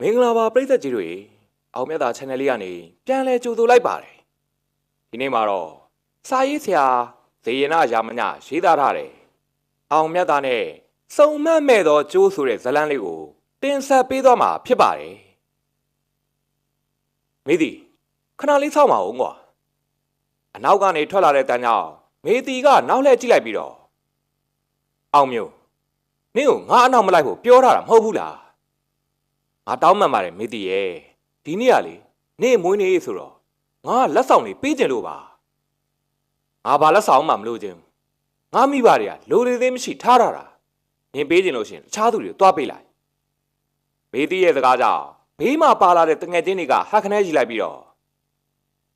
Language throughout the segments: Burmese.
မင်္ဂလာပါပရိသတ်ကြီးတို့ရေအောင်မြတ်တာ channel လေးကနေပြန်လဲကြိုဆိုလိုက်ပါတယ်ဒီနေ့မှာတော့စာရေးဆရာဇေယနာရာမညရေးသားထားတယ်အောင်မြတ်တာနဲ့စုံမတ်မဲ့သောကျိုးဆိုတဲ့ဇတ်လန်းလေးကိုတင်ဆက်ပေးသွားမှာဖြစ်ပါတယ်မိသည်ခဏလေးစောင့်ပါဦးကွာအနောက်ကနေထွက်လာတဲ့တန်းကြောင့်မေတီကနောက်လှည့်ကြည့်လိုက်ပြီးတော့အောင်မျိုးနင့်ကိုငါအနောက်မလိုက်ဖို့ပြောထားတာမဟုတ်ဘူးလား ငါတောင်းမှန်ပါတယ်မေတီရဲ့ဒီနေ့ကလေနေ့မွေးနေ့ဆိုတော့ငါကလက်ဆောင်လေးပေးခြင်းလို့ပါငါဘာလက်ဆောင်မှမလို့ခြင်းငါမိဘတွေကလိုလေသေးမရှိထားရတာနင်ပေးခြင်းလို့ရှရင်တခြားသူတွေကိုတွားပေးလိုက်မေတီရဲ့စကားကြောင့်ဘေးမှာပါလာတဲ့တငယ်ချင်းတွေကဟာခနဲကြီးလိုက်ပြီးတော့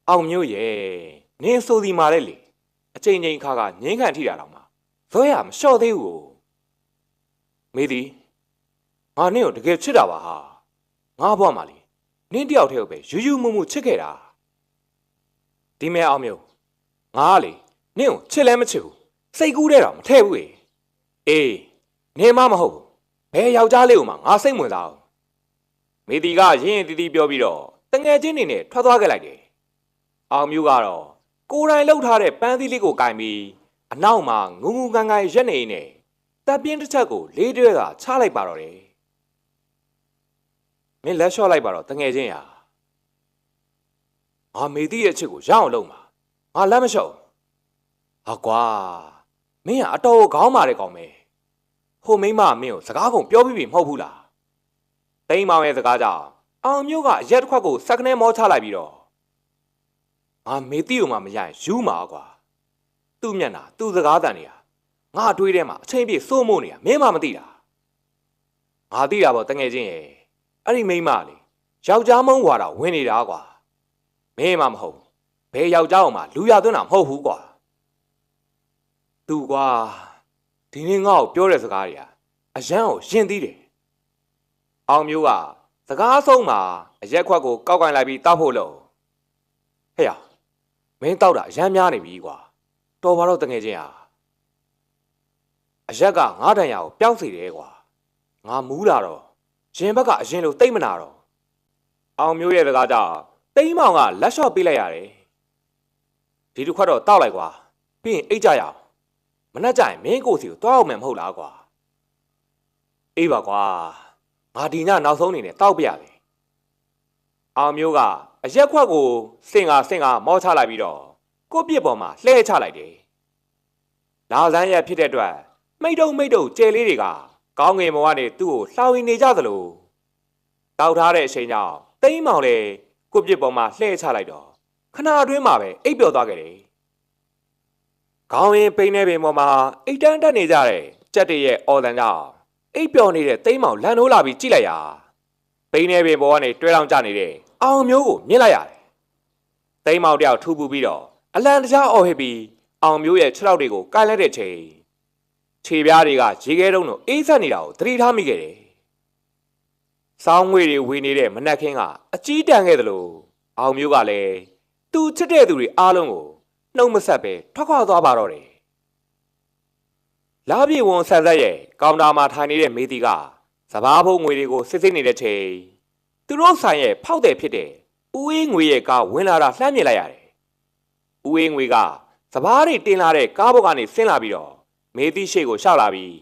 အောင်မျိုးရဲ့နင်ဆိုဒီမာတဲ့လေအချိန်ချင်းခါကငင်းခံထိတာတော့မှဇွဲရမလျှော့သေးဘူးမေတီငါနင့်ကိုတကယ်ချစ်တာပါဟာ ငါဘွားမှာလေနင်းတယောက်တည်းကိုပဲယူယူမှုမှုချစ်ခဲ့တာဒီမဲအောင်မျိုးငါကလေနင့်ကိုချစ်လဲမချစ်ဘူးစိတ်ကူးတဲ့တော့မထည့်ဘူးလေအေးနင်းမမဟုတ်ဘူးဘယ်ယောက်ျားလေးကိုမှငါစိတ်ဝင်စားအောင်မေတီကရင်းရင်တီးတီးပြောပြီးတော့တငယ်ချင်းနေနဲ့ထွက်သွားခဲ့လိုက်တယ်အောင်မျိုးကတော့ကိုယ်တိုင်လှုပ်ထားတဲ့ပန်းသီးလေးကိုကင်ပြီးအနောက်မှာငုံငုံကန်ကန်ရက်နေနေတပ်ပြင်းတစ်ချက်ကိုလေးတွဲကချလိုက်ပါတော့တယ်မ င်းလက်လျှော့လိုက်ပါတော့တငယ်ချင်းရာငါမေသီးရဲ့အချစ်ကိုရအောင်လုပ်မှာငါလက်မလျှော့ဘူးဟာကွာမင်းကအတော်ခေါင်းမာတဲ့ကောင်ပဲဟိုမိန်းမကမင်းကိုစကားကုန်ပြောပြီးပြီမဟုတ်ဘူးလားတိမ်မောင်ရဲ့စကားကြောင့်အောင်မျိုးကအရက်တစ်ခွက်ကိုစက်ကနေမောချလိုက်ပြီးတော့ငါမေသီးကိုမှမရရင်ယူမှာကွာသူ့မျက်နှာသူ့စကားတန်နေရငါအတွေးထဲမှာအချိန်ပြည့်စိုးမိုးနေရမင်းမှမသိတာငါသိတာပေါ့တငယ်ချင်းရဲ့ အဲ့ဒီမိန်းမလေယောက်ျားမုန်းွာတာဝင်နေတာကွာမင်းမှမဟုတ်ဘယ်ယောက်ျားအောင်မှလူရသွင်းတာမဟုတ်ဘူးကွာသူကွာဒီနေ့ငါ့ကိုပြောတဲ့စကားတွေဟာအရန်ကိုရှင်းသေးတယ်အောင်မျိုးကစကားဆုံးမှာအရက်ခွက်ကိုကောက်ကင်လိုက်ပြီးတောက်ဖို့လို့ဟဲ့ရမင်းတောက်တာအရန်များနေပြီကွာတော်ပါတော့တငယ်ချင်းဟာအရက်ကငါးတန်ရာကိုပျောက်စေတယ်ကွာငါမူးလာတော့ ရင်ဘက်ကအရင်လိုတိတ်မနာတော့အောင်မျိုးရဲ့စကားကြောင့်တိမ်မောင်ကလက်လျှော့ပေးလိုက်ရတယ်ဒီတစ်ခွက်တော့တောက်လိုက်ကွာပြီးရင်အိတ်ကြရအောင်မနှက်ကြရင်မင်းကိုစီကိုတောက်အောင်မယ်မဟုတ်လားကွာအေးပါကွာငါဒီညနောက်ဆုံးအနေနဲ့တောက်ပြရတယ်အောင်မျိုးကအရက်ခွက်ကိုစင်ကစင်ကမောချလိုက်ပြီးတော့ကိုယ့်ပြစ်ပေါ်မှာလှဲချလိုက်တယ်လာဇန်းရက်ဖြစ်တဲ့အတွက်မိတ်တုံမိတ်တုံကျဲလေးတွေက ကောင်းငင်ဘဝကနေသူ့ကိုလှောင်ရင်နေကြသလိုတောက်ထားတဲ့အချိန်ကြောင့်တိမ်မောင်လေကိုပြစ်ပေါ်မှာလှဲချလိုက်တော့ခဏအတွင်းမှာပဲအိပ်ပျော်သွားခဲ့တယ်။ခေါင်းရင်ပိန်းနေပင်ပေါ်မှာအိတ်တန်းတက်နေကြတဲ့ကြက်တရဲ့အော်တန်ကြောင့်အိပ်ပျော်နေတဲ့တိမ်မောင်လန်ထိုးလာပြီးကြည့်လိုက်ရာပိန်းနေပင်ပေါ်ကနေတွဲလောင်းကျနေတဲ့အောင်မျိုးကိုမြင်လိုက်ရတယ်။တိမ်မောင်တယောက်ထူပူပြီးတော့အလံတကြားအော်ဟစ်ပြီးအောင်မျိုးရဲ့ခြေထောက်တွေကိုကိုက်လိုက်တဲ့ချိန် ခြေပြားတွေကရေခဲတုံးတို့အေးဆက်နေတာကိုသတိထားမိခဲ့တယ်။စောင်းငွေတွေဝေနေတဲ့မနက်ခင်းကအကြီးတန်းခဲ့သလိုအောင်မျိုးကလည်းသူချစ်တဲ့သူတွေအားလုံးကိုနှုတ်မဆက်ပဲထွက်ခွာသွားပါတော့တယ်။လာပြေဝန်ဆက်ဆက်ရဲ့ကောင်တာမှာထိုင်နေတဲ့မေတီကစဘာဖုံးငွေတွေကိုစစ်စစ်နေတဲ့ချိန်သူတို့ဆိုင်ရဲ့ဖောက်တယ်ဖြစ်တဲ့ဦးအေးငွေရဲ့ကားဝင်လာတာလှမ်းမြင်လိုက်ရတယ်။ဦးအေးငွေကစဘာတွေတင်လာတဲ့ကားဘောက်ကနေဆင်းလာပြီးတော့ မေသီရှိကိုရှောက်လာပြီး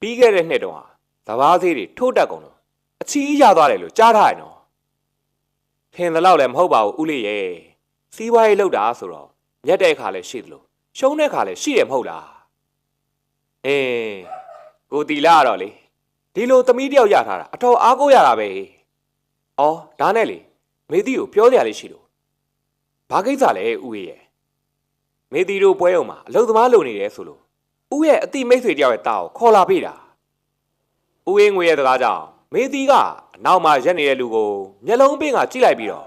ပြီးခဲ့တဲ့နှစ်တုန်းဟာသဘာဝသေးတွေထိုးတက်ကုန်တော့အချီးရသွားတယ်လို့ကြားထားရနော်ထင်သလောက်လည်းမဟုတ်ပါဘူးဦးလေးရဲ့စီးပွားရေးလောက်တာဆိုတော့ညက်တဲ့ခါလည်းရှိသလိုရှုံးတဲ့ခါလည်းရှိတယ်မဟုတ်လားအေးကိုတီလာကတော့လေဒီလိုသမီးတယောက်ရထားတာအတော်အားကိုးရတာပဲအော်ဒါနဲ့လေမေသီကိုပြောကြရလေးရှိလို့ဘာကိစ္စလဲဦးရဲ့ မေတီတို့ပွဲုံမှာအလုသမားလုံနေတယ်ဆိုလို့ဦးရဲ့အတိမိတ်ဆွေတယောက်ရဲ့တာကိုခေါ်လာပေးတာဦးအင်းငွေရဲ့တကားကြောင့်မေတီကအနောက်မှာရက်နေတဲ့လူကိုမျက်လုံးပင်းကကြည့်လိုက်ပြီးတော့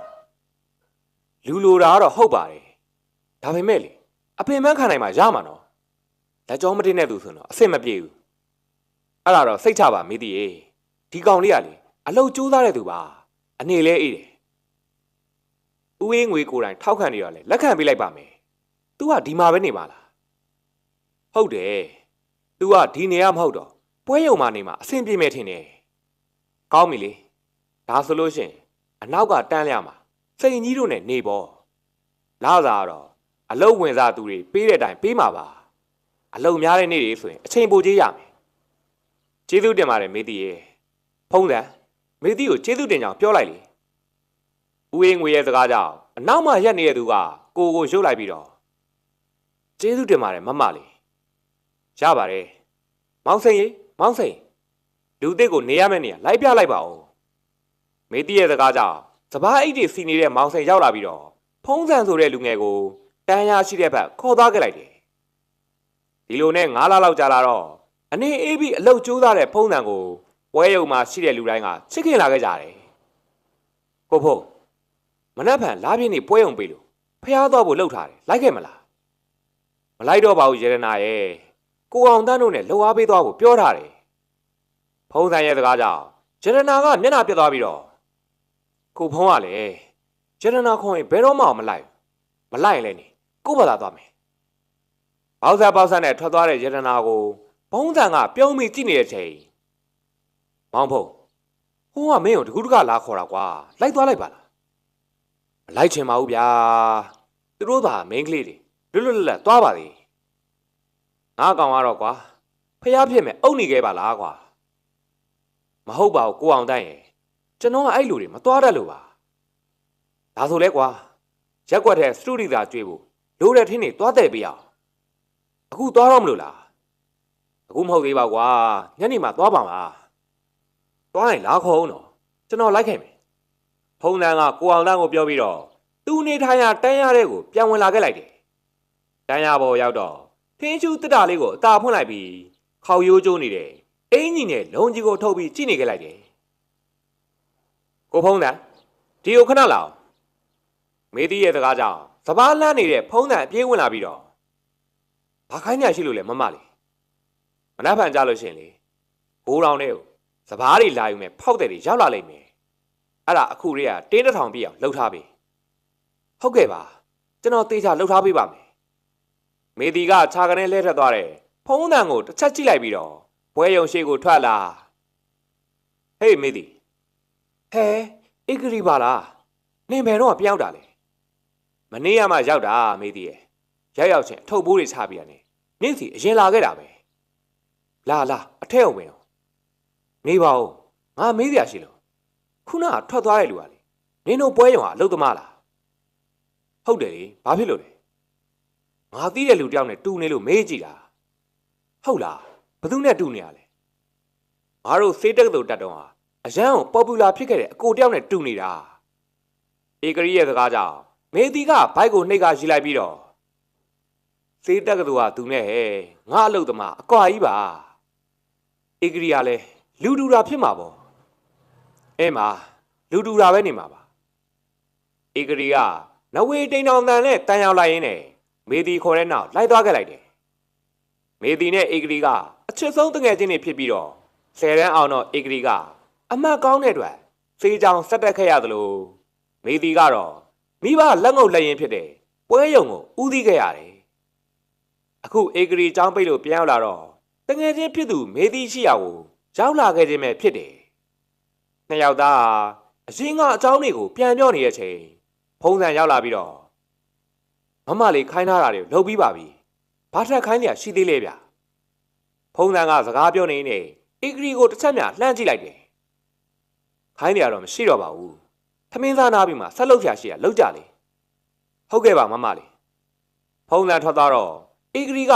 လူလိုတာကတော့ဟုတ်ပါတယ်ဒါပေမဲ့လေအပင်ပန်းခံနိုင်မှာရမှာနော်လက်ကြောမတင်တဲ့သူဆိုတော့အဆင်မပြေဘူးအဲ့ဒါတော့စိတ်ချပါမေတီရေဒီကောင်လေးကလေအလုကြိုးစားတဲ့သူပါအနေလဲအေးတယ်ဦးအင်းငွေကိုယ်တိုင်ထောက်ခံနေရလဲလက်ခံပေးလိုက်ပါမယ် तू ကဒီမှာပဲနေပါလားဟုတ်တယ် तू ကဒီနေရမဟုတ်တော့ပွဲရုံမှာနေမှာအဆင်ပြေမယ်ထင်တယ်ကောင်းပြီလေဒါဆိုလို့ရှရင်အနောက်ကတန်းလျမှာစိန်ကြီးတို့နဲ့နေပေါ့လာစားတော့အလုတ်ဝင်စားသူတွေပေးတဲ့အတိုင်းပေးမှာပါအလုတ်များတဲ့နေ့တွေဆိုရင်အချိန်ပိုကြေးရမယ်ကျေးဇူးတင်ပါတယ်မေတီရဲ့ဖုံးတယ်မေတီကိုကျေးဇူးတင်ကြောင်ပြောလိုက်လေဦးအေးငွေရဲ့စကားကြောင့်အနောက်မှာရက်နေတဲ့သူကကိုကိုရုပ်လိုက်ပြီးတော့ ကျေးဇူးတင်ပါတယ်မမလေးရပါတယ်မောင်စိန်ရေမောင်စိန်လူသစ်ကိုနေရမယ့်နေရာလိုက်ပြလိုက်ပါဦးမေတီရဲ့စကားကြောင့်စပားအိတ်တွေစီနေတဲ့မောင်စိန်ရောက်လာပြီးတော့ဖုံးဆန်ဆိုတဲ့လူငယ်ကိုတန်းရရှိတဲ့ဘက်ခေါ်သွားခဲ့လိုက်တယ်ဒီလိုနဲ့9လလောက်ကြာလာတော့အနေအေးပြီးအလုတ်ကျိုးသားတဲ့ဖုံးဆန်ကိုပွဲရုံမှာရှိတဲ့လူတိုင်းကချစ်ခင်လာခဲ့ကြတယ်ကိုဖုံးမနှက်ဖန်လာပြင်းနေပွဲရုံပေးလို့ဖျားတော့ဖို့လှုပ်ထားတယ်လိုက်ခဲ့မလား မလိုက်တော့ပါဘူးရေရနာရဲ့ကိုအောင်တန်းတို့နဲ့လှုပ်အားပေးသွားဖို့ပြောထားတယ်ဖုံးဆန်ရဲ့စကားကြောင့်ရေရနာကမျက်နှာပြတ်သွားပြီးတော့ကိုဖုံးကလည်းရေရနာခွန်ရင်ဘယ်တော့မှမလိုက်ဘူးမလိုက်ရင်လည်းနေကို့ဘာသာသွားမယ်ဘောက်စားဘောက်စားနဲ့ထွက်သွားတဲ့ရေရနာကိုဘုံဆန်ကပြုံးမိကြည့်နေတဲ့အချိန်မောင်ဖုံးဟိုကမင်းကိုတကူတကလာခေါ်တာကွာလိုက်သွားလိုက်ပါလားမလိုက်ချင်ပါဘူးဗျာသူတို့သာမင်းကလေးတွေ လွတ်လွတ်လပ်လပ်သွားပါသေးငါကောင်ကတော့ကွာဖျားဖြစ်မဲ့အုပ်နေခဲ့ပါလားကွာမဟုတ်ပါဘူးကိုအောင်တန်းရဲ့ကျွန်တော်ကအဲ့လူတွေမသွားတတ်လို့ပါဒါဆိုလဲကွာရက်ွက်တဲ့စတူဒီသာကျွေးဖို့လိုတဲ့ထင်းတွေသွားတဲ့ပြရအောင်အခုသွားတော့မလို့လားအခုမဟုတ်သေးပါကွာညနေမှသွားပါမှာသွားရင်လာခေါ်အောင်တော့ကျွန်တော်လိုက်ခဲ့မယ်ဖုံးတန်းကကိုအောင်တန်းကိုပြောပြီးတော့သူနေထိုင်ရတန်းရတဲ့ကိုပြန်ဝင်လာခဲ့လိုက်တယ်။ တန်းရပေါ်ရောက်တော့ထင်းချူတက်တာလေးကိုအသာဖွင့်လိုက်ပြီးခေါရိုးကျိုးနေတယ်။အင်းကြီးနဲ့လုံကြီးကိုထုတ်ပြီးကြည့်နေခဲ့လိုက်တယ်။ကိုဖုံးတန်းဒီကိုခဏလာအောင်မေးသီးရဲ့စကားကြောင့်စပားလန်းနေတဲ့ဖုံးတန်းအပြေးဝင်လာပြီးတော့ဘာခိုင်းညာရှိလို့လဲမမလေးမနှက်ဖန်ကြလို့ရှရင်လေဘိုးတော်နဲ့ကိုစပားတွေလာယူမယ်ဖောက်တဲ့တွေရောက်လာလိမ့်မယ်အဲ့ဒါအခုတည်းကတင်းတစ်ထောင်ပြည့်အောင်လှုပ်ထားပြီဟုတ်ကဲ့ပါကျွန်တော်တေချာလှုပ်ထားပေးပါမယ် မေဒီကခြာကနေလဲထက်သွားတယ်ဖုံးတန်ကိုတစ်ချက်ကြည့်လိုက်ပြီးတော့ဘွဲယုံရှိကိုထွက်လာဟေးမေဒီဟဲအင်္ဂရီပါလားနင်ဘယ်တော့ပြောင်းတာလဲမနေ့ကမှရောက်တာမေဒီရဲ့ရောက်ရောက်ချင်းအထုပ်ဘိုးတွေချပြရတယ်နင့်စီအရင်လာခဲ့တာပဲလာလာအထက်အောင်ဝင်အောင်နေပါဦးငါမေးစရာရှိလို့ခုနကထွက်သွားတဲ့လူကလေနင်တို့ပွဲရုံကအလုပ်သမားလားဟုတ်တယ်လေဘာဖြစ်လို့လဲ ငါသိတဲ့လူတယောက်နဲ့တူနေလို့မေးကြည့်တာဟုတ်လားဘယ်သူနဲ့တူနေရလဲငါတို့စေးတက်ကတူတက်တော့ဟာအရန်ကိုပေါ်ပူလာဖြစ်ခဲ့တဲ့အကိုတယောက်နဲ့တူနေတာဧကရီရဲ့စကားကြောင့်မေတီကဘိုက်ကိုနှိတ်ကရှိလိုက်ပြီးတော့စေးတက်ကတူကသူနဲ့ဟဲ့ငါအလုပ်သမားအကွာကြီးပါဧကရီကလည်းလူတူတာဖြစ်မှာပေါ့အဲမှာလူတူတာပဲနေမှာပါဧကရီကနဝေတိန်တော်တန်နဲ့တန်ရောက်လိုက်ရင်းနဲ့ မေဒီခေါ်တဲ့နောက်လိုက်သွားခဲ့လိုက်တယ်မေဒီနဲ့ဧကရီကအချစ်ဆုံးတငယ်ချင်းတွေဖြစ်ပြီးတော့ဆယ်တန်းအောင်တော့ဧကရီကအမတ်ကောင်းတဲ့အတွက်စေးချောင်ဆက်တက်ခဲ့ရသလိုမေဒီကတော့မိဘလက်ငုပ်လက်ရင်ဖြစ်တဲ့ပွဲရုံကိုဦးသီးခဲ့ရတယ်အခုဧကရီចောင်းပိတ်လို့ပြန်ရောက်လာတော့တငယ်ချင်းဖြစ်သူမေဒီရှိရာကိုရောက်လာခဲ့ခြင်းပဲဖြစ်တယ် နှစ်ယောက်သားဟာအရင်ကအเจ้าတွေကိုပြန်ပြောနေတဲ့အချိန်ဖုံးစံရောက်လာပြီးတော့ မမလေးခိုင်းထားတာတွေလှုပ်ပြီးပါပြီ။ဘာထက်ခိုင်းနေရရှိသေးလဲဗျ။ဖုံးစံကစကားပြောနေနေအီဂရီကိုတစ်ချက်မြလှမ်းကြည့်လိုက်တယ်။ခိုင်းနေရတော့မရှိတော့ပါဘူး။သမင်းစားနာပြီးမှဆက်လုပ်ဖြာရှိရလောက်ကြလေ။ဟုတ်ကဲ့ပါမမလေး။ဖုံးစံထွက်သွားတော့အီဂရီက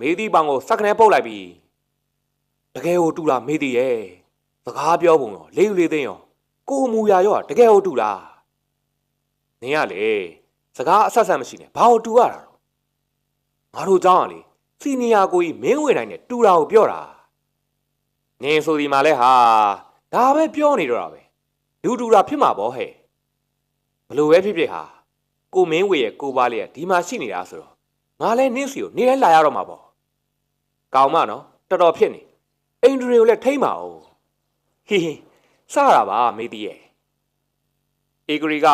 မေးသီးပောင်ကိုစက်ကနေပုတ်လိုက်ပြီးတကယ်ကိုတူတာမေးသီးရဲ့။စကားပြောပုံရောလေးယူလေးသိန်းရောကိုမူရာရောတကယ်ဟုတ်တူလားနင်ကလေ စကားအဆက်ဆက်မရှိနဲ့ဘာလို့တူရတာတော့ငါတို့เจ้าကလေစီနီယာကိုကြီးမင်းဝင်နိုင်နဲ့တူတာကိုပြောတာနင်ဆိုဒီမှာလဲဟာဒါပဲပြောနေတော့တာပဲလူတူတာဖြစ်မှာပေါ့ဟဲ့ဘလို့ပဲဖြစ်ဖြစ်ဟာကိုမင်းဝေရဲ့ကိုပါလေးကဒီမှာရှိနေတာဆိုတော့ငါလဲနင့်စီကိုနေတိုင်းလာရတော့မှာပေါ့ကောင်းမနော်တော်တော်ဖြစ်နေအင်ဒရီကိုလည်းထိမ့်ပါဦး ဟီဟီစတာပါမေတီရဲ့ဧဂရီက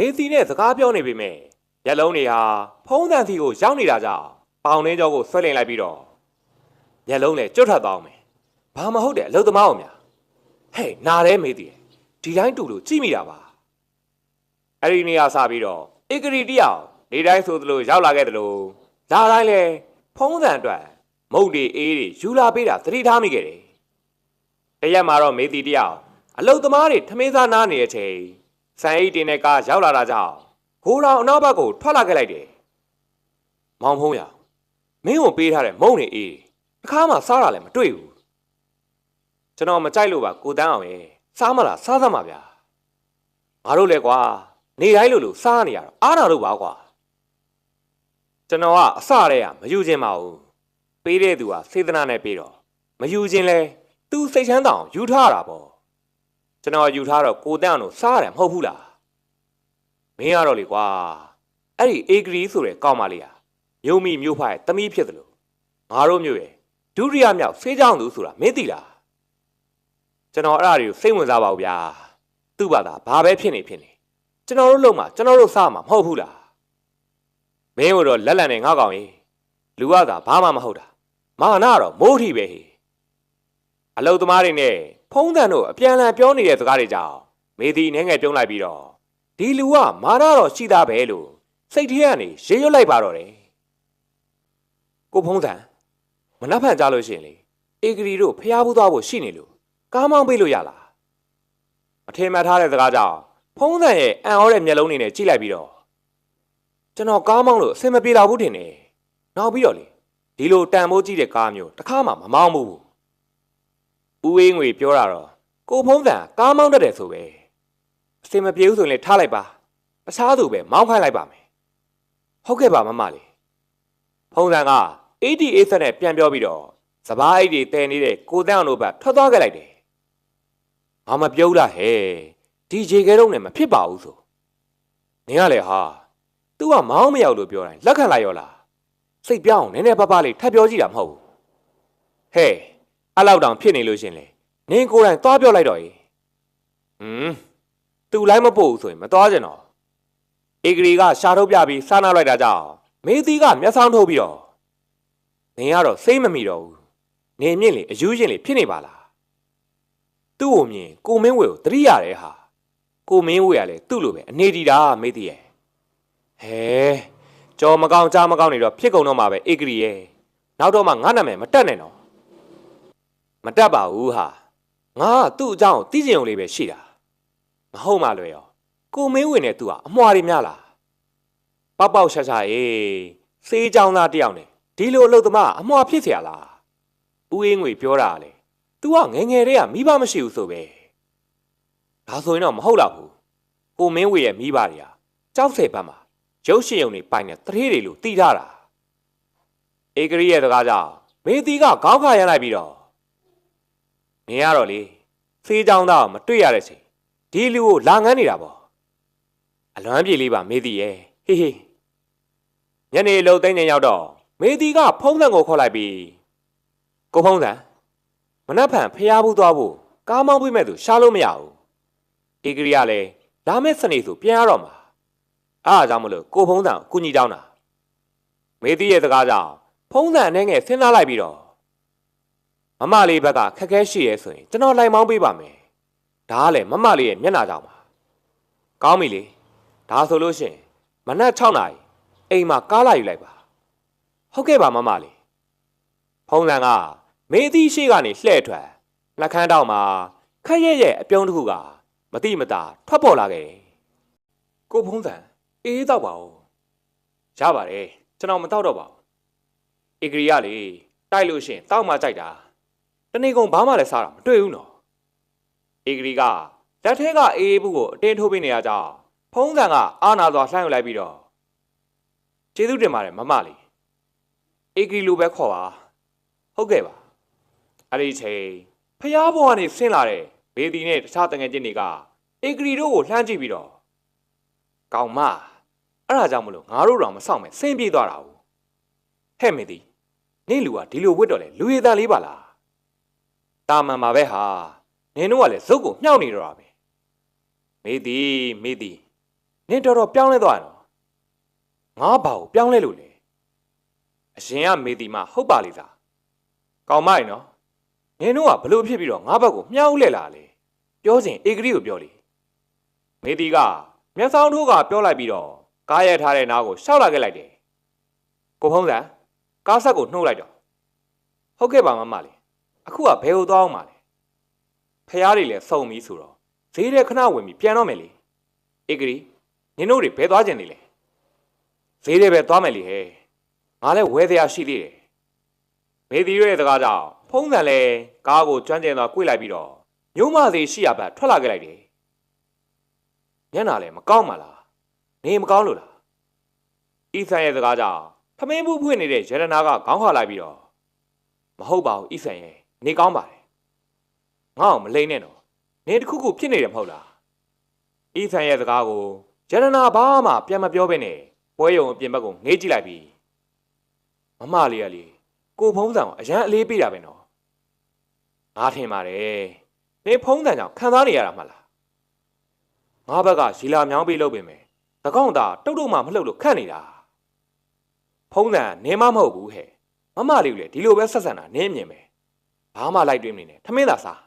မေတီနဲ့စကားပြောနေပေမဲ့မျက်လုံးတွေဟာဖုံးတန်စီကိုရောက်နေတာကြောင့်ပေါင်နှင်းကြောကိုဆွဲလင်လိုက်ပြီးတော့မျက်လုံးလည်းကျွတ်ထွက်သွားအောင်မယ်ဘာမဟုတ်တဲ့အလုသမားအောင်များဟဲ့နားရဲမေးတည်ဒီတိုင်းတူလို့ကြည့်မိတာပါအဲ့ဒီနေရာစပြီးတော့ဧကရီတယောက်နေတိုင်းဆိုသလိုရောက်လာခဲ့သလိုလာတိုင်းလဲဖုံးစံအတွက်မုတ်တွေအေးတွေယူလာပေးတာသတိထားမိခဲ့တယ်တရက်မှာတော့မေးတီတယောက်အလုတ်သမားတွေထမင်းစားနားနေတဲ့အချိန် စံအိတ်တင်တဲ့ကားရောက်လာတာကြောင့်ခိုးတော်အနောက်ဘက်ကိုထွက်လာခဲ့လိုက်တယ်မောင်ဖုံးရမင်းကိုပေးထားတဲ့မုံတွေအေးတစ်ခါမှစားတာလည်းမတွေ့ဘူးကျွန်တော်မကြိုက်လို့ပါကိုတန်းအောင်ရဲ့စားမလားစားသမှာဗျာငါတို့လည်းကွာနေတိုင်းလိုလိုစားနေရတော့အားနာတော့ပါကွာကျွန်တော်ကအစတည်းကမယူခြင်းပါဘူးပေးတဲ့သူကစေတနာနဲ့ပေးတော့မယူခြင်းလဲသူစိတ်ချမ်းသာအောင်ယူထားတာပေါ့ ကျွန်တော်ယူထားတော့ကိုတန်းအောင်တို့စားရတယ်မဟုတ်ဘူးလားမင်းကတော့လေကွာအဲ့ဒီအေဂရီဆိုတဲ့ကောင်မလေးဟာမြို့မိမြို့ဖရဲ့တမီးဖြစ်တယ်လို့ငါတို့မြို့ရဲ့ဒုတိယမြောက်ဆေးကြောင်သူဆိုတာမင်းသိလားကျွန်တော်အဲ့ဒါတွေကိုစိတ်ဝင်စားပါဘူးဗျာသူ့ဘာသာဘာပဲဖြစ်နေဖြစ်နေကျွန်တော်တို့လုံမှာကျွန်တော်တို့စားမှာမဟုတ်ဘူးလားမင်းတို့တော့လက်လန်နဲ့ငါကောင်ကြီးလူကသာဘာမှမဟုတ်တာမာနကတော့မိုးထီပဲဟေအလုသမားတွေနဲ့ ဖုံးတန်တို့အပြန်အလှန်ပြောနေတဲ့စကားတွေကြောင့်မေဒီနဲ့ငယ်ပြုံးလိုက်ပြီးတော့ဒီလူကမာနတော့ရှိတာပဲလို့စိတ်ထဲကနေရေရွတ်လိုက်ပါတော့တယ်ကိုဖုံးတန်မနှက်ဖန်ကြလို့ရှိရင်လေအေဂရီတို့ဖျားဘူးသွားဖို့ရှိနေလို့ကားမောင်းပေးလို့ရလားမထင်မှတ်ထားတဲ့စကားကြောင့်ဖုံးတန်ရဲ့အံ့ဩတဲ့မျက်လုံးတွေနဲ့ကြည့်လိုက်ပြီးတော့ကျွန်တော်ကားမောင်းလို့အဆင်မပြေတော့ဘူးထင်တယ်နောက်ပြီးတော့လေဒီလိုတန်ဖိုးကြည့်တဲ့ကားမျိုးတစ်ခါမှမမောင်းဘူး ဦးဝင်းငွေပြောတာတော့ကိုဖုံးတန်ကားမောင်းတတ်တယ်ဆိုပဲအဆင်မပြေဘူးဆိုရင်လေထားလိုက်ပါအစားသူပဲမောင်းခိုင်းလိုက်ပါမယ်ဟုတ်ကဲ့ပါမမလေးဖုံးတန်က88ဆက်နဲ့ပြန်ပြောပြီးတော့စပားအိတ်တွေတဲနေတဲ့ကိုတန်းအောင်တို့ဘက်ထွက်သွားခဲ့လိုက်တယ်။ငါမပြောလားဟဲ့ဒီဂျေကဲတော့နဲ့မဖြစ်ပါဘူးဆို။နင်ကလည်းဟာ तू ကမောင်းမရောက်လို့ပြောတိုင်းလက်ခံလိုက်ရောလား။စိတ်ပြောင်းနည်းနည်းပါးပါးလေးထပ်ပြောကြည့်တာမဟုတ်ဘူး။ဟဲ့ အဲ့လောက်တောင်ဖြစ်နေလို့ရှင်လေနင်ကိုယ်တိုင်သွားပြောလိုက်တော့ ਈ ။ဟွန်း तू လိုက်မပို့ဘူးဆိုရင်မသွားကြတော့။အေဂရီကရှာထုတ်ပြပြီးစားနာလိုက်တာကြောင့်မေသီးကမျက်စောင်းထုတ်ပြီးတော့နင်ကတော့စိတ်မမိတော့ဘူးနေမြင့်လေအယူရင်လေဖြစ်နေပါလားသူ့ကိုမြင်ကိုမင်းဝေကိုတတိရတယ်ဟာကိုမင်းဝေကလည်းသူ့လိုပဲအနေတီတာမေးတည်ရဲ့ဟဲကြော်မကောင်းကြားမကောင်းနေတော့ဖြစ်ကုန်တော့မှာပဲဧကရီရဲ့နောက်တော့မှငါနာမည်မတက်နဲ့နော် မတက်ပါဘူးဟာငါကသူ့အကြောင်းကိုသိချင်ုံလေးပဲရှိတာမဟုတ်မှလွယ်ရောကိုမင်းဝေနဲ့သူကအမွှာတွေများလားပေါက်ပေါက်ရှာရှာအေးစေးကြောင်းသားတယောက်နဲ့ဒီလိုအလုပ်သမားအမွှာဖြစ်เสียလားဦးအေးငွေပြောတာလေ तू ကငယ်ငယ်တည်းကမိဘမရှိဘူးဆိုပဲဒါဆိုရင်တော့မဟုတ်တော့ဘူးကိုမင်းဝေရဲ့မိဘတွေကကြောက်ဆယ်ဘက်မှာရုပ်ရှင်ရုံတွေပိုင်တဲ့တရေတွေလို့တီးထားတာဧကရီရဲ့စကားကြောင့်မေတီကခေါင်းခါရလိုက်ပြီးတော့ မင်းကတော့လေဖေးချောင်းသားကိုမတွေ့ရတဲ့ချိန်ဒီလူကိုလာငန်းနေတာပေါ့အလွမ်းပြေလေးပါမေတီရဲ့ဟေးဟေးညနေလုံးသိန်းညရောက်တော့မေတီကဖုံးစံကိုခေါ်လိုက်ပြီးကိုဖုံးစံမနှက်ဖန်ဖျားဘူးသွားဖို့ကားမောင်းပြီးမဲ့သူရှားလို့မရဘူးဧကရီကလည်းလာမဲ့စနေဆိုပြန်ရတော့မှာအားအကြောင်းမလို့ကိုဖုံးစံကိုကူညီတောင်းတာမေတီရဲ့စကားကြောင့်ဖုံးစံအနေငယ်စဉ်းစားလိုက်ပြီးတော့ မမလေးဘက်ကခက်ခဲရှိရဲဆိုရင်ကျွန်တော်လိုက်မောင်းပေးပါမယ်ဒါကလည်းမမလေးရဲ့မျက်နှာကြောင့်ပါကောင်းပြီလေဒါဆိုလို့ရှိရင်မနက်6နာရီအိမ်မှာကားလာယူလိုက်ပါဟုတ်ကဲ့ပါမမလေးဖုံးစံကမေးသီးရှိကနေလှဲ့ထွက်နှကန်းတောက်မှာခက်ရဲ့ရဲ့အပြုံးတစ်ခုကမတိမတာထွက်ပေါ်လာခဲ့တယ်ကိုဖုံးစံအေးတော့ပါဦးရပါတယ်ကျွန်တော်မတော့တော့ပါဘူးဧကရီကလေတိုက်လို့ရှရင်တောက်မှကြိုက်တာ တနေ့ကုန်ဘာမှလည်းစားတာမတွေ့ဘူးနော်ဧကရီကလက်ထဲကအေးအေးဘူးကိုအတင်းထိုးပေးနေရကြောင်းဖုံးစံကအာနာစွာလှမ်းယူလိုက်ပြီးတော့ကျေးဇူးတင်ပါတယ်မမလေးဧကရီလိုပဲခေါ်ပါဟုတ်ကဲ့ပါအဲ့ဒီချိန်ဖျားဘောကနေဆင်းလာတဲ့ဘေဒီနဲ့တခြားတငယ်ချင်းတွေကဧကရီတို့ကိုလှမ်းကြည့်ပြီးတော့ကောင်မအဲ့ဒါကြောင့်မလို့ငါတို့တော့မဆောင်မဲ့ဆင်းပြေးသွားတာ ਉਹ ဟဲ့မေဒီနေလူကဒီလိုဝတ်တော့လေလူရည်သားလေးပါလား တာမန်ပါပဲဟာနင်တို့ကလည်းဇုတ်ကိုမြှောက်နေတော့တာပဲမေဒီမေဒီနင်တော်တော်ပြောင်းလဲသွားရနော်ငါဘာကိုပြောင်းလဲလို့လဲအရင်ကမေဒီမဟုတ်ပါလိမ့်သားကောင်းမရနော်နင်တို့ကဘလို့ဖြစ်ပြီးတော့ငါဘက်ကိုမြှောက်လဲလာလေပြောစဉ်ဧကရီကိုပြောလေမေတီကမျက်စောင်းထိုးကပြောလိုက်ပြီးတော့ကားရထားတဲ့နားကိုရှောက်လာခဲ့လိုက်တယ်ကိုဖုံးစံကားဆက်ကိုနှုတ်လိုက်တော့ဟုတ်ကဲ့ပါမမလေး အခုကဘယ်ကိုသွားအောင်မလဲဖះတွေလည်းစုံပြီဆိုတော့ဈေးထဲခဏဝင်ပြီးပြန်တော့မယ်လေဧကရီနင်တို့တွေဘယ်သွားကြင်နေလဲဈေးထဲပဲသွားမယ်လေဟဲ့ငါလည်းဝဲတရားရှိသေးတယ်မေတီရဲ့စကားကြောင့်ဖုံးစံလည်းကားကိုကျွမ်းကျင်သွား꿰လိုက်ပြီးတော့မြို့မစီရှိရဘက်ထွက်လာခဲ့လိုက်တယ်မျက်နှာလည်းမကောင်းပါလားနေမကောင်းလို့လားဤဆန်ရဲ့စကားကြောင့်ထမင်းဘူးဖွင့်နေတဲ့ရတနာကခေါင်းခါလိုက်ပြီးတော့မဟုတ်ပါဘူးဤဆန်ရဲ့ နေကောင်းပါတယ်ငါ့ကိုမလိမ့်နဲ့တော့နေတစ်ခုခုဖြစ်နေတယ်မဟုတ်လားဤဆန်ရဲ့စကားကိုရတနာဘာမှပြန်မပြောဘဲနဲ့ပွဲရုံအပြင်ဘက်ကိုငေးကြည့်လိုက်ပြီးမမလေးကလေကိုဖုံးစံကိုအရန်အလေးပေးတာပဲနော်ငါထင်ပါတယ်နေဖုံးစံကြောင့်ခံစားနေရတာမှလားငါဘက်ကရီလာမြောင်းပေးလို့ပြင်မယ်သကောင့်တာတုတ်တုတ်မှမလှုပ်လို့ခတ်နေတာဖုံးစံနေမမဟုတ်ဘူးဟဲ့မမလေးကလည်းဒီလိုပဲဆက်ဆံတာနင်းမြင်ပဲ ဘာမှလိုက်တွင်းမနေနဲ့ထမင်းသာစား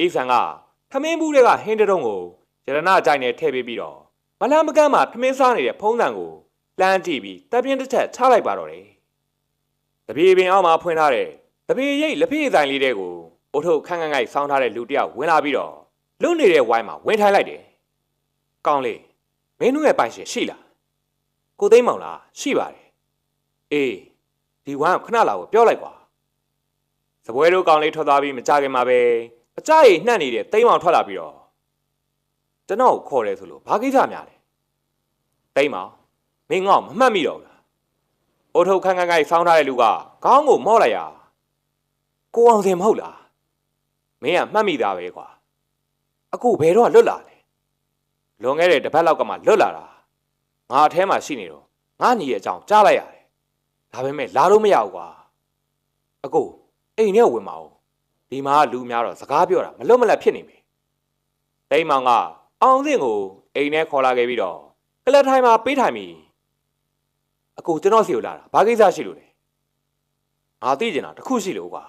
အိဆန်ကထမင်းဘူးတွေကဟင်းတတုံးကိုရတနာကြိုင်နဲ့ထည့်ပေးပြီးတော့မလန်းမကန်းမှာထမင်းစားနေတဲ့ဖုံးစံကိုလှမ်းကြည့်ပြီးတပ်ပြင်းတစ်ချက်ချလိုက်ပါတော့တယ်တပြေပင်အောက်မှာဖွင့်ထားတဲ့တပြေရိတ်လက်ဖေးဆိုင်လေးတဲ့ကိုအိုထုတ်ခန်းခန်းငိုက်ဆောင်းထားတဲ့လူတစ်ယောက်ဝင်လာပြီးတော့လွတ်နေတဲ့ဝိုင်းမှာဝင်ထိုင်လိုက်တယ်ကောင်းလေးမင်းတို့ရဲ့ပိုင်ရှင်ရှိလားကိုသိမ်းမောင်လားရှိပါတယ်အေးဒီဝမ်းကိုခဏလာကိုပြောလိုက်ကွာ စပွဲတို့ကောင်လေးထွက်သွားပြီးမကြခင်မှာပဲအကြရိနှံ့နေတဲ့တိမ်မောင်ထွက်လာပြီးတော့ကျွန်တော်ကိုခေါ်တယ်ဆိုလို့ဘာကိစ္စများလဲတိမ်မောင်မင်းငေါ့မမှတ်မိတော့ဘူးလားအိုထုတ်ခန်းခန်းကိုက်ဆောင်းထားတဲ့လူကခေါင်းကိုမော့လိုက်ရကိုအောင်စင်မဟုတ်လားမင်းကမှတ်မိသားပဲကွာအခုဘယ်တော့လွတ်လာလဲလွန်ခဲ့တဲ့တစ်ပတ်လောက်ကမှလွတ်လာတာငါအထဲမှာရှိနေတော့ငါညီရဲ့အကြောင်းကြားလိုက်ရတယ်ဒါပေမဲ့လာလို့မရဘူးကွာအကို အိမ်ထဲဝင်မအောင်ဒီမှာလူများတော့စကားပြောတာမလွတ်မလပ်ဖြစ်နေပြီတိမ်မောင်ကအောင်စင်ကိုအိမ်ထဲခေါ်လာခဲ့ပြီးတော့ကလတ်ထိုင်မှာပေးထိုင်ပြီအကိုကျွန်တော်စီကိုလာတာဘာကိစ္စရှိလို့လဲငါသိကျင်တာတစ်ခုရှိလို့ကွာ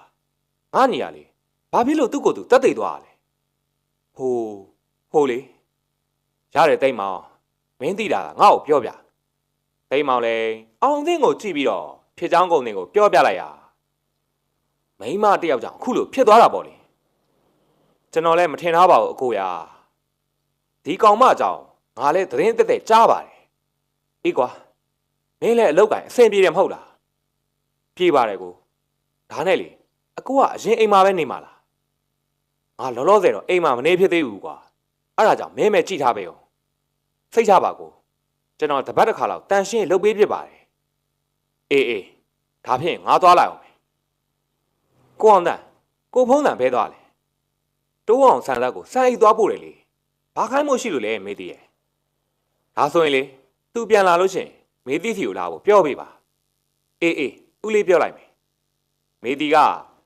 ငါညီရလေဘာဖြစ်လို့သူ့ကိုယ်သူတက်သိသွားရလဲဟိုဟိုလေရတယ်တိမ်မောင်မင်းသိတာကငါ့ကိုပြောပြတိမ်မောင်လည်းအောင်သင်းကိုကြည့်ပြီးတော့ဖြစ်ချောင်းကုန်တင်ကိုပြောပြလိုက်ရ မိန်းမတစ်ယောက်ကြောင့်အခုလိုဖြစ်သွားတာပေါ့လေကျွန်တော်လည်းမထင်ထားပါဘူးအကိုရာဒီကောင်မကြောင့်ငါလည်းသတင်းတက်တက်ကြားပါတယ်အေးကွာမင်းလည်းအလောက်ကင်အဆင်ပြေတယ်မဟုတ်လားပြေးပါတယ်ကိုဒါနဲ့လေအကိုကအရင်အိမ်မှာပဲနေမှာလားငါလောလောဆယ်တော့အိမ်မှာမနေဖြစ်သေးဘူးကွာအဲ့ဒါကြောင့်မင်းမဲကြည့်ထားပဲအောင်စိတ်ချပါကိုကျွန်တော်တပတ်တစ်ခါလောက်တန်ရှင်းလုပ်ပေးဖြစ်ပါတယ်အေးအေးဒါဖြင့်ငါသွားလိုက်အောင်မယ် ကိုအောင်တန်ကိုဖုံးတန်ဘဲသွားလဲတိုးအောင်ဆန်လက်ကိုစံအိတ်သွားပို့တယ်လေဘာခိုင်းမို့ရှိလို့လဲမေးသေးရဲ့ဒါဆိုရင်လေသူပြန်လာလို့ရှရင်မေးသီးစီကိုလာဖို့ပြောပေးပါအေးအေးဦးလေးပြောလိုက်မယ်မေးတီက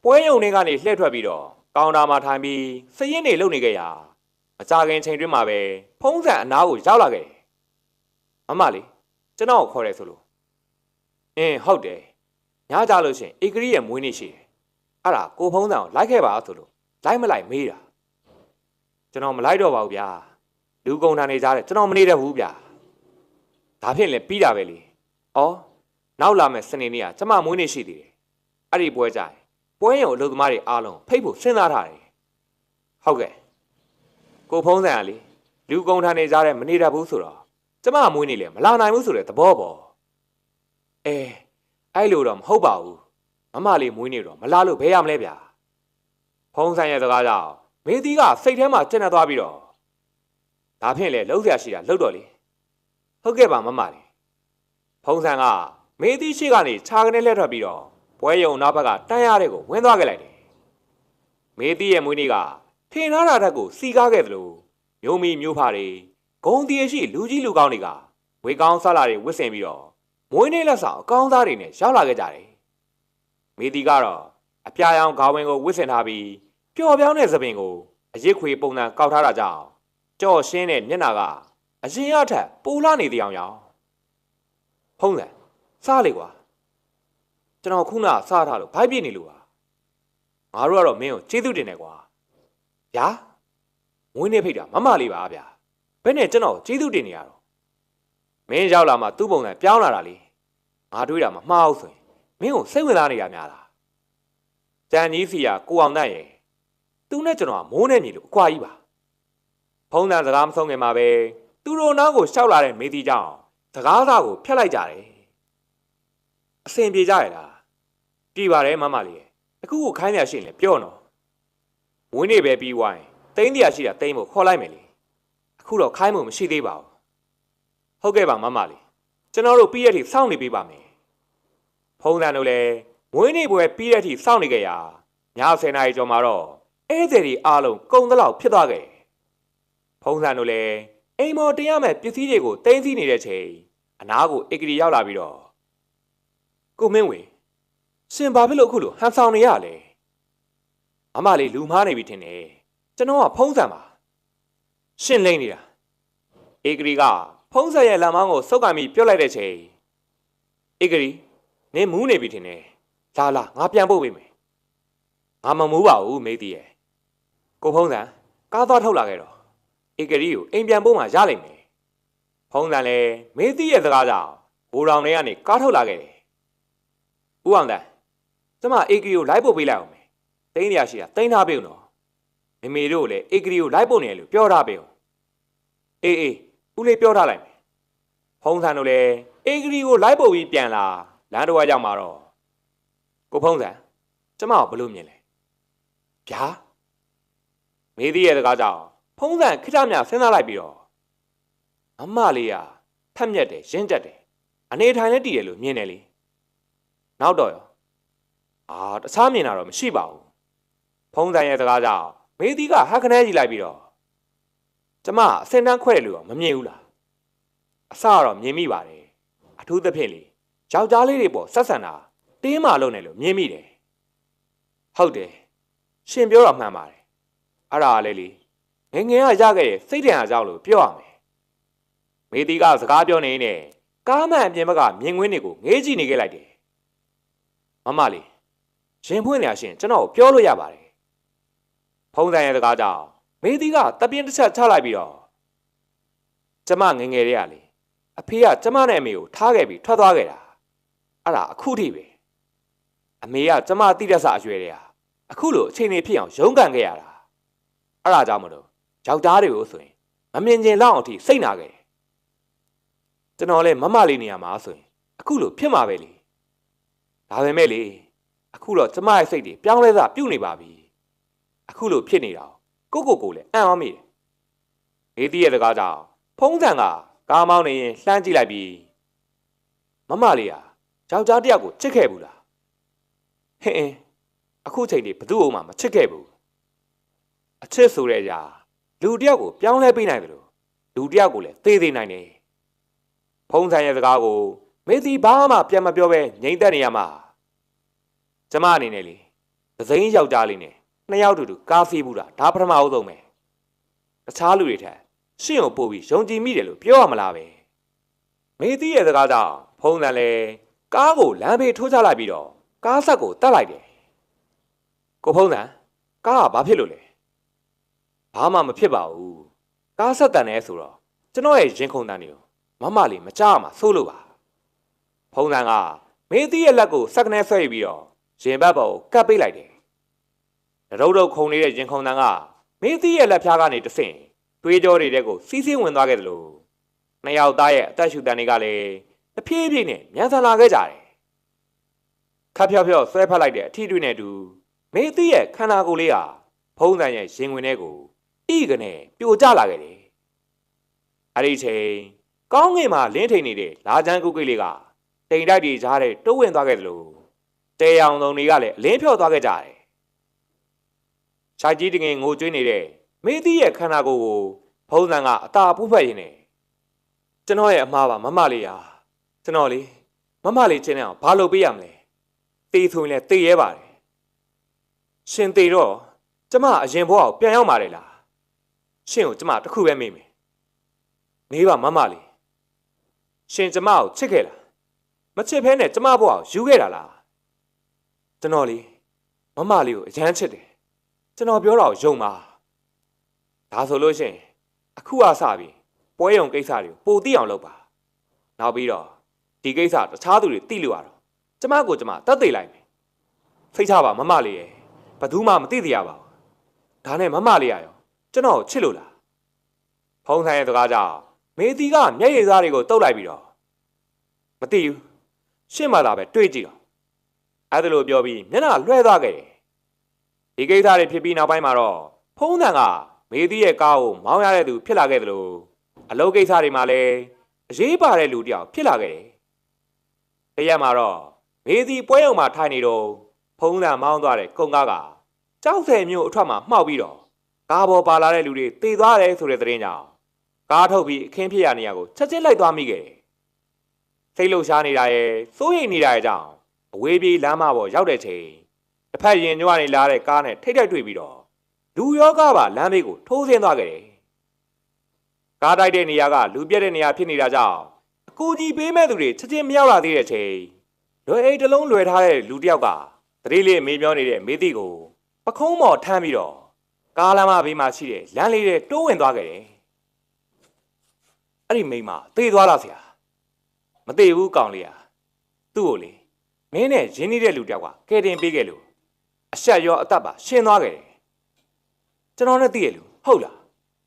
ပွဲရုံတွေကနေလှည့်ထွက်ပြီးတော့ကောင်တာမှာထိုင်ပြီးစရင်တွေလုံနေကြရာမကြခင်ချိန်တွင်းမှာပဲဖုံးစံအနားကိုရောက်လာခဲ့တယ်မမလေးကျွန်တော်ကိုခေါ်တယ်ဆိုလို့အင်းဟုတ်တယ်ညကြလို့ရှရင်ဧကရီရဲ့မွေးနေ့ရှိတယ် အဲ့ဒါကိုဖုံးတန်ကိုလိုက်ခဲ့ပါဆိုလို့လိုက်မလိုက်မေးတာကျွန်တော်မလိုက်တော့ပါဘူးဗျာလူကုန်ထန်နေကြတယ်ကျွန်တော်မနေတတ်ဘူးဗျာဒါဖြင့်လည်းပြီးတာပဲလေဩနောက်လာမယ့်စနေနေ့ကကျမမွေးနေ့ရှိသေးတယ်အဲ့ဒီပွဲကြရင်ပွဲရုံအလုပ်သမားတွေအားလုံးဖိတ်ဖို့စဉ်းစားထားတယ်ဟုတ်ကဲ့ကိုဖုံးတန်ကလေလူကုန်ထန်နေကြတယ်မနေတတ်ဘူးဆိုတော့ကျမမွေးနေလေမလာနိုင်ဘူးဆိုတဲ့သဘောပေါ့အဲအဲ့လိုတော့မဟုတ်ပါဘူး မမလေးမွေးနေတော့မလာလို့ဘယ်ရမလဲဗျာဖုံးဆိုင်ရဲ့စကားကြောင့်မေသီးကစိတ်ထဲမှာကျဉ်းနေသွားပြီးတော့ဒါဖြင့်လေလှုပ်ရှားရှိတာလှုပ်တော့လေဟုတ်ကဲ့ပါမမလေးဖုံးဆိုင်ကမေသီးရှိကနေခြာကနေလှည့်ထွက်ပြီးတော့ပွဲယုံနောက်ဘက်ကတန်းရတဲ့ကိုဝင်သွားခဲ့လိုက်တယ်မေသီးရဲ့မွေးနေ့ကထင်ထားတာတက်ကိုစီကားခဲ့သလိုမျိုးမီမျိုးဖာတွေဂုံတီရှိလူကြီးလူကောင်းတွေကဝေကောင်းဆလာတွေဝစ်ဆင်ပြီးတော့မွေးနေ့လက်ဆောင်အကောင်းသားတွေနဲ့ရောက်လာခဲ့ကြတယ်။ မေတီကတော့အပြာရောင်ခေါင်းဝင်ကိုဝစ်ဆင်ထားပြီးပျော်ပြောင်းတဲ့သပင်ကိုအရစ်ခွေပုံစံကောက်ထားတာကြောင့်ကြော့ရှင်းတဲ့မျက်နှာကအရင်အထက်ပူလာနေတဲ့အကြောင်းဖုံးတယ်စားလေကွာကျွန်တော်ခုနစားထားလို့ဘိုက်ပြစ်နေလို့ပါငါတို့ကတော့မင်းကိုကျေးဇူးတင်တယ်ကွာဗျာမွေးနေ့ဖိတ်တာမမလေးပါဗျာဘယ်နဲ့ကျွန်တော်ကျေးဇူးတင်နေရတော့မင်းရောက်လာမှသူ့ပုံစံပြောင်းလာတာလေငါတွေးတာမမှားဘူးဆိုရင် မင်းကိုစိတ်ဝင်စားနေရများလားကြံကြီးစီကကိုအောင်တတ်ရဲ့သူနဲ့ကျွန်တော်ကမိုးနဲ့ညီလို့အကွာကြီးပါဖုံးတန်စကားမဆုံးခင်မှာပဲသူတို့နောက်ကိုရှောက်လာတဲ့မေးတီကြောင့်စကားစားကိုဖျက်လိုက်ကြတယ်အဆင်ပြေကြရလားပြေပါတယ်မမလေးရဲ့အခုကိုခိုင်းရရှိရင်လည်းပြောနော်ဝင်းနေပဲပြီးဝိုင်းတိန်းတရားရှိတာတိန်းဖို့ခေါ်လိုက်မယ်လေအခုတော့ခိုင်းမှုမရှိသေးပါဘူးဟုတ်ကဲ့ပါမမလေးကျွန်တော်တို့ပြီးရတဲ့အထိစောင့်နေပေးပါမယ် ဖုံးတန်တို့လည်းဝင်းနေပွဲပြီးတဲ့အထိစောင့်နေကြရည10နာရီကျော်မှာတော့ဧည့်သည်တွေအားလုံးကုံတလောက်ဖြစ်သွားခဲ့တယ်ဖုံးတန်တို့လည်းအိမ်မော်တင်ရမဲ့ပစ္စည်းတွေကိုတင်းစီနေတဲ့ချိန်အနားကိုဧကရီရောက်လာပြီးတော့ကိုမင်းဝေရှင်ဘာဖြစ်လို့အခုလိုဟန်ဆောင်နေရလဲအမလေးလူမားနေပြီထင်တယ်ကျွန်တော်ကဖုံးစံပါရှင်လိမ့်နေတာဧကရီကဖုံးစံရဲ့လက်မောင်းကိုစုပ်ကင်ပြီးပြုတ်လိုက်တဲ့ချိန်ဧကရီ နင်းမူးနေပြီထင်တယ်လာလာငါပြန်ပို့ပေးမယ်ငါမမူးပါဘူးမေးသေးရဲ့ကိုဖုံးစံကားသွားထုတ်လာခဲ့တော့ဧကရီကိုအိမ်ပြန်ပို့မှရလိမ့်မယ်။ဖုံးတန်လည်းမေးသီးရဲ့စကားကြောင့်ဘိုးတော်တွေကနေကားထုတ်လာခဲ့တယ်။ဦးအောင်တန်ကျမဧကရီကိုလိုက်ပို့ပေးလိုက်အောင်မယ်။တိန်းရရှိတာတိန်းထားပေးဦးနော်။မေမေတို့ကိုလည်းဧကရီကိုလိုက်ပို့နေတယ်လို့ပြောထားပေးဦး။အေးအေးဦးလေးပြောထားလိုက်မယ်။ဖုံးတန်တို့လည်းဧကရီကိုလိုက်ပို့ပြီးပြန်လာ လမ်းတော်ရောက်မှာတော့ကိုဖုံးတန်ကျမကိုဘယ်လိုမြင်လဲ။ဗျာမေးသီးရဲ့စကားကြောင့်ဖုံးစံခိတမြစဉ်းစားလိုက်ပြီးတော့အမလေးကထက်မြက်တယ်ရင့်ကျက်တယ်အနေထိုင်လည်းတည်တယ်လို့မြင်တယ်လေနောက်တော့ရောအာတခြားမြင်တာတော့မရှိပါဘူးဖုံးစံရဲ့စကားကြောင့်မေသီကဟက်ခနဲကြီးလိုက်ပြီးတော့ကျမအစင်တန်းခွဲတယ်လို့တော့မမြင်ဘူးလားအစကတော့မြင်မိပါတယ်အထူးသဖြင့်လေ ယောက်ျားလေးတွေပေါ့ဆက်ဆံတာတင်းမာလို့နေလို့မြင်မိတယ်ဟုတ်တယ်ရှင်ပြောတော့မှန်ပါတယ်အဲ့ဒါလည်းလေငယ်ငယ်ကရခဲ့တဲ့စိတ်တံအကြောင်းလို့ပြောရမယ်။မေတီကစကားပြောနေနေကားမှန်အပြင်ဘက်ကမြင်ကွင်းတွေကိုငေးကြည့်နေခဲ့လိုက်တယ်။မမလေးရင်ဖွင့်နေရရှင်ကျွန်တော်ကိုပြောလို့ရပါတယ်။ဖုံးဆိုင်ရဲ့စကားကြောင့်မေတီကတပြင်းတစ်ချက်ချလိုက်ပြီးတော့ကျမငယ်ငယ်လေးကလေအဖေကကျမနဲ့အမေကိုထားခဲ့ပြီးထွက်သွားခဲ့တာ။ အဲ့ဒါအခုထိပဲ။အမေကကျမတိတက်ဆအရွယ်တွေကအခုလိုအချိန်နေဖြစ်အောင်ရုန်းကန်ခဲ့ရတာ။အဲ့ဒါကြောင့်မလို့ယောက်ျားတွေကိုဆိုရင်မမြင်ကျင်လောက်အောင်ထိစိတ်နာခဲ့တယ်ကျွန်တော်လည်းမမလေးနေရာမှာဆိုရင်အခုလိုဖြစ်မှာပဲလေဒါပေမဲ့လေအခုတော့ကျမရဲ့စိတ်တွေပြောင်းလဲစားပြုတ်နေပါပြီအခုလိုဖြစ်နေတာကိုကိုကိုလည်းအံ့ဩမိတယ်မေးသီးရဲ့တကားကြောင့်ဖုံးဆန်ကကားမောင်းနေရင်လှမ်းကြည့်လိုက်ပြီးမမလေးဟာ ယောက်ျားတစ်ယောက်ကိုချစ်ခဲ့ဘူးလားဟင်းအင်းအခုချိန်ထိဘသူ့အောင်မှမချစ်ခဲ့ဘူးအချစ်ဆိုတဲ့အရာလူတစ်ယောက်ကိုပြောင်းလဲပေးနိုင်တယ်လို့လူတစ်ယောက်ကိုလည်းသေသေးနိုင်တယ်ဖုံးဆိုင်ရဲ့စကားကိုမေသီဘာမှပြန်မပြောပဲငြိမ်သက်နေရမှာကျမအနေနဲ့လေသစိမ်းယောက်ျားလေးနဲ့နှစ်ယောက်တူတူကားစီးဘူးတာဒါပထမအုပ်ဆုံးပဲတခြားလူတွေထက်ရှင့်ကိုပို့ပြီးယုံကြည်မိတယ်လို့ပြောရမလားပဲမေသီရဲ့စကားကြောင့်ဖုံးတယ်လေ ကားကိုလမ်းဘေးထိုးချလိုက်ပြီးတော့ကားဆက်ကိုတတ်လိုက်တယ်ကိုဖုံးတယ်ကားကဘာဖြစ်လို့လဲဘာမှမဖြစ်ပါဘူးကားဆက်တန်နေဆိုတော့ကျွန်တော်ရဲ့ရင်ခုန်တန်တွေကိုမမလေးမကြားမှာစိုးလို့ပါဖုံးတန်ကမေးသီးရဲ့လက်ကိုစက်ကနေဆွဲပြီးတော့ရင်ဘတ်ပေါ်ကိုကပ်ပေးလိုက်တယ်တရုတ်တော့ခုန်နေတဲ့ရင်ခုန်တန်ကမေးသီးရဲ့လက်ဖျားကနေတဆင့်တွေးကြောတွေတဲ့ကိုစီးစင်းဝင်သွားခဲ့တယ်လို့နှစ်ယောက်သားရဲ့အသက်ရှူတန်တွေကလည်း တဖြည်းဖြည်းနဲ့မြန်ဆန်လာခဲ့ကြတယ်ခပ်ဖြောက်ဖြောက်ဆွဲဖက်လိုက်တဲ့အထီးတွေနဲ့အတူမေးသီးရဲ့ခန္ဓာကိုယ်လေးဟာဖုံးတန်ရဲ့ရင်ဝင်ထဲကိုဤကနေပြိုကျလာခဲ့တယ်။အဲ့ဒီအချိန်ကောင်းငင်မှာလင်းထိန်နေတဲ့လာချမ်းကုတ်ကိတ်လေးကတိမ်တိုက်တွေကြားတဲ့တိုးဝင်သွားခဲ့သလိုတဲရောင်စုံတွေကလည်းအလင်းဖြော့သွားခဲ့ကြတယ်။ခြိုက်ကြီးတငင်ငိုကြွေးနေတဲ့မေးသီးရဲ့ခန္ဓာကိုယ်ကိုဖုံးစံကအသာပူဖက်ရင်းနဲ့ကျွန်တော်ရဲ့အမှားပါမမလေးဟာ ကျွန်တော်လေးမမလေးချင်းနဲ့အောင်ဘာလုပ်ပေးရမလဲ။တေးဆိုရင်လည်းတေးရဲပါတယ်။ရှင်တေးတော့ကျမအရင်ဘဝကိုပြန်ရောက်มาတယ်လားရှင့်ကိုကျမတခုပဲမေးမယ်မေးပါမမလေးရှင်ကျမကိုချစ်ခဲ့လားမချစ်ဖဲနဲ့ကျမဘဝကိုယူခဲ့တာလားကျွန်တော်လေးမမလေးကိုအရန်ချစ်တယ်ကျွန်တော်ပြောတာကိုယုံပါဒါဒါဆိုလို့ရှိရင်အခုအစပြီပွဲရုံကိစ္စတွေကိုပိုသိအောင်လုပ်ပါနောက်ပြီးတော့ ဒီကိစ္စတခြားသူတွေသိလို့ရတော့ကျမကိုကျမတတ်သိလိုက်မယ်ဖိတ်ချပါမမလေးရဲ့ဘယ်သူမှမသိသေးရပါဘူးဒါနဲ့မမလေးရရောကျွန်တော်ကိုချစ်လို့လားဖုံးဆိုင်ရဲ့စကားကြောင့်မေတီကမျက်ရည်သားတွေကိုတုတ်လိုက်ပြီးတော့မသိဘူးရှင့်မလာပဲတွေးကြည့်တော့အဲ့ဒါလိုပြောပြီးမျက်နှာလွှဲသွားခဲ့တယ်ဒီကိစ္စတွေဖြစ်ပြီးနောက်ပိုင်းမှာတော့ဖုံးတန်ကမေတီရဲ့ကားကိုမောင်းရတဲ့သူဖြစ်လာခဲ့တယ်လို့အလုပ်ကိစ္စတွေမှာလည်းအရေးပါတဲ့လူတစ်ယောက်ဖြစ်လာခဲ့တယ် တရက်မှာတော့မေတီပွဲရုံမှာထိုင်နေတော့ဖုံးတန်မောင်းသွားတဲ့ကုံကားကကြောက်ဆယ်မျိုးအထွက်မှာမှောက်ပြီးတော့ကားပေါ်ပါလာတဲ့လူတွေတေသွားတယ်ဆိုတဲ့သတင်းကြောင့်ကားထုတ်ပြီးအခင်းဖြစ်ရနေရကိုချက်ချင်းလိုက်သွားမိခဲ့တယ်စိတ်လှုပ်ရှားနေတာရဲ့စိုးရိမ်နေတာရဲ့ကြောင့်အဝေးပြေးလမ်းမပေါ်ရောက်တဲ့ချိန်တစ်ဖက်ရင်ညွှနေလာတဲ့ကားနဲ့ထိတ်တိုက်တွေ့ပြီးတော့လူရောကားပါလမ်းဘေးကိုထိုးဆင်းသွားခဲ့တယ်ကားတိုက်တဲ့နေရာကလူပြက်တဲ့နေရာဖြစ်နေတာကြောင့် အကူကြီးပေးမဲ့သူတွေချက်ချင်းမရောက်လာသေးတဲ့ချိန်လွယ်အိတ်တစ်လုံးလွယ်ထားတဲ့လူတစ်ယောက်ကတတိလေးမေးပြောနေတဲ့မေးသည့်ကိုပခုံးမော်ထမ်းပြီးတော့ကားလမ်းမဘေးမှာရှိတဲ့လမ်းလေးတွေတိုးဝင်သွားခဲ့တယ်အဲ့ဒီမိန်းမသေသွားလားဆရာမသေဘူးကောင်လေးอ่ะသူ့ကိုလေမင်းနဲ့ရင်းနှီးတဲ့လူတစ်ယောက်ကကဲတင်ပေးခဲ့လို့အဆက်ရောအသက်ပါရှင်းသွားခဲ့တယ်ကျွန်တော်နဲ့သိရလူဟုတ်လား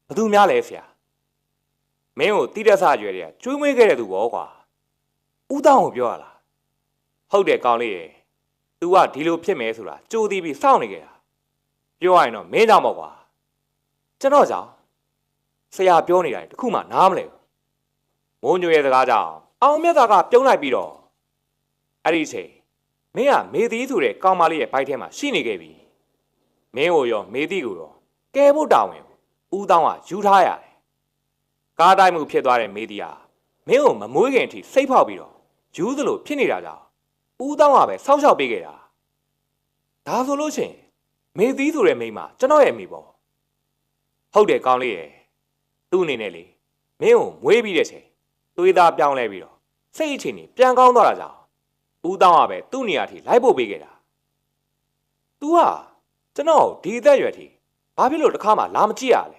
ဘသူများလဲဆရာ မင်းကိုတိတက်ဆရွယ်တွေကကျွေးမွေးခဲ့တဲ့သူဘောကွာဦးတောင်းကိုပြောရလားဟုတ်တယ်ကောင်လေးရေ तू ကဒီလိုဖြစ်မယ်ဆိုတာကြိုးသိပြီးစောင့်နေကြတာပြောရရင်တော့မင်းကြောင့်ပေါ့ကွာကျွန်တော်ကြောင့်ဆရာပြောနေတာတခုမှနားမလဲဘူးမိုးညွေရဲ့စကားကြောင့်အောင်မြတ်သားကပြုံးလိုက်ပြီးတော့အဲ့ဒီအချိန်မင်းကမေသီးဆိုတဲ့ကောင်မလေးရဲ့ဘိုက်ထဲမှာရှိနေခဲ့ပြီမင်းကိုရောမေသီးကိုရောကဲဖို့တောင်းဝင်ဦးတောင်းကယူထားရတယ် ကားတိုင်းမှုဖြစ်သွားတဲ့မေသီးဟာမင်းကိုမမွေးခင်အထိစိတ်ဖောက်ပြီးတော့ယူသလိုဖြစ်နေတာကြောင့်ဦးတောင်းကပဲစောင့်ရှောက်ပေးခဲ့တာဒါဆိုလို့ရှိရင်မေသီးဆိုတဲ့မိန်းမကျွန်တော်ရဲ့မိပေါ့ဟုတ်တယ်ကောင်းလေးရဲ့သူ့အနေနဲ့လေမင်းကိုမွေးပြီးတဲ့ချိန်သွေးသားပြောင်းလဲပြီးတော့စိတ်အခြေအနေပြန်ကောင်းသွားတာကြောင့်ဦးတောင်းကပဲသူ့နေရာထိလိုက်ဖို့ပေးခဲ့တာ तू ဟာကျွန်တော်ဒီအသက်အရွယ်ထိဘာဖြစ်လို့တစ်ခါမှလာမကြည့်ရလဲ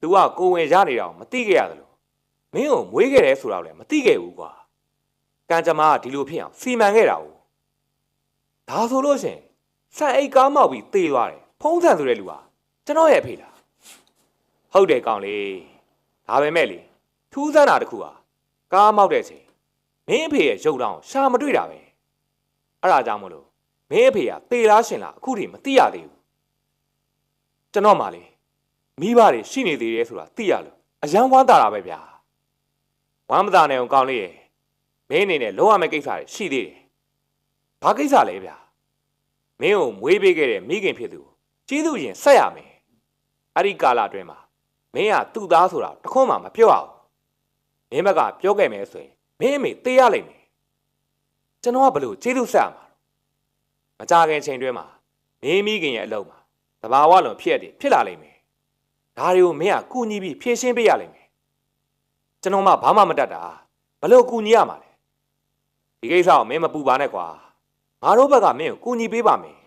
तू ကကိုဝင်ရနေတာကိုမသိခဲ့ရတယ်လို့မင်းကိုမွေးခဲ့တယ်ဆိုတော့လည်းမသိခဲ့ဘူးကွာကံကြမ္မာကဒီလိုဖြစ်အောင်စီမံခဲ့တာ ਉਹ ဒါဆိုလို့ရှရင်ဆန်အိတ်ကားမောက်ပြီးသေသွားတယ်ဖုံးဆန်ဆိုတဲ့လူဟာကျွန်တော်ရဲ့အဖေလားဟုတ်တယ်ကောင်လေးဒါပဲမဲ့လေထူးဆန်းတာတစ်ခုဟာကားမောက်တဲ့ချိန်မင်းအဖေရဲ့ရုပ်တောင်ရှာမတွေ့တာပဲအဲ့ဒါကြောင့်မလို့မင်းအဖေကသေလားရှင်လားအခုထိမသိရသေးဘူးကျွန်တော်မှလေ မိဘတွေရှိနေသေးတယ်ဆိုတာသိရလို့အယံဝမ်းသာတာပဲဗျာဝမ်းမသာနေအောင်ကောင်းလေးရဲ့မင်းအနေနဲ့လုံးဝမယ့်ကိစ္စတွေရှိသေးတယ်ဘာကိစ္စလဲဗျာမင်းကိုမွေးပေးခဲ့တဲ့မိခင်ဖြစ်သူကျေးဇူးရင်ဆက်ရမယ်အဲ့ဒီကာလအတွင်းမှာမင်းကသူ့သားဆိုတာတခွန်းမှမပြောအောင်မင်းဘက်ကပြောခဲ့မယ်ဆိုရင်မင်းအမေတေးရလိမ့်မယ်ကျွန်တော်ကဘလို့ကျေးဇူးဆက်ရမှာမကြခင်ချိန်တွင်းမှာမင်းမိခင်ရဲ့အလုံးမှာတဘာဝလုံးဖြစ်ရတယ်ဖြစ်လာလိမ့်မယ် ဒါတွေကိုမင်းကကူညီပြီးဖြည့်ရှင်းပေးရလိမ့်မယ်ကျွန်တော်မှဘာမှမတတ်တာဘလို့ကူညီရမှာလဲဒီကိစ္စကိုမင်းမပူပါနဲ့ကွာငါတို့ဘက်ကမင်းကိုကူညီပေးပါမယ်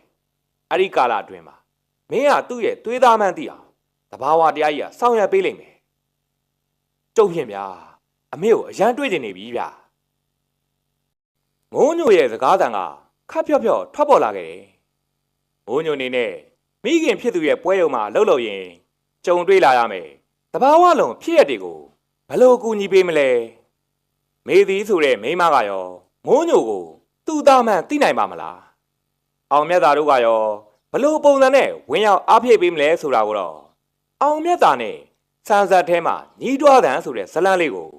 အဲ့ဒီကာလအတွင်းမှာမင်းကသူ့ရဲ့သွေးသားမှန်းသိအောင်တဘာဝတရားကြီးကစောင့်ရပေးလိမ့်မယ်ကျုပ်ဖြင့်ဗျာအမေကိုအရန်တွေးကျင်နေပြီဗျာမိုးညိုရဲ့စကားသံကခပ်ဖြော့ဖြော့ထွက်ပေါ်လာခဲ့တယ်မိုးညိုနေနဲ့မိခင်ဖြစ်သူရဲ့ပွဲရုံမှာလှုပ်လှုပ်ရင် ကြုံတွေ့လာရမယ်တဘာဝလုံးဖြစ်ရတဲ့ကိုဘယ်လိုကူညီပေးမလဲမေသည်ဆိုတဲ့မိန်းမကရောမိုးညိုကိုသူ့သားမှန်သိနိုင်ပါမလားအောင်မြတ်သားတို့ကရောဘလို့ပုံစံနဲ့ဝင်ရောက်အားဖြည့်ပေးမလဲဆိုတာကိုတော့အောင်မြတ်သားနဲ့စံဆက်ထဲမှာညီးတွားတန်ဆိုတဲ့ဇလန်းလေးကို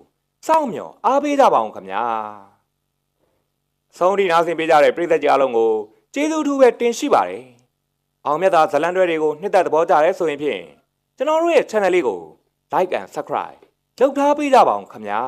စောင့်မျှော်အားပေးကြပါအောင်ခင်ဗျာဆုံးဒီနာဆင်ပေးကြတဲ့ပြည်သက်ကြအားလုံးကိုကျေးဇူးထူးပဲတင်ရှိပါတယ်အောင်မြတ်သားဇလန်းတွဲတွေကိုနှစ်သက်သဘောကျရဲဆိုရင်ဖြင့် ကျွန်တော်တို့ရဲ့ channel လေးကို like and subscribe လုပ်ထားပေးကြပါအောင်ခင်ဗျာ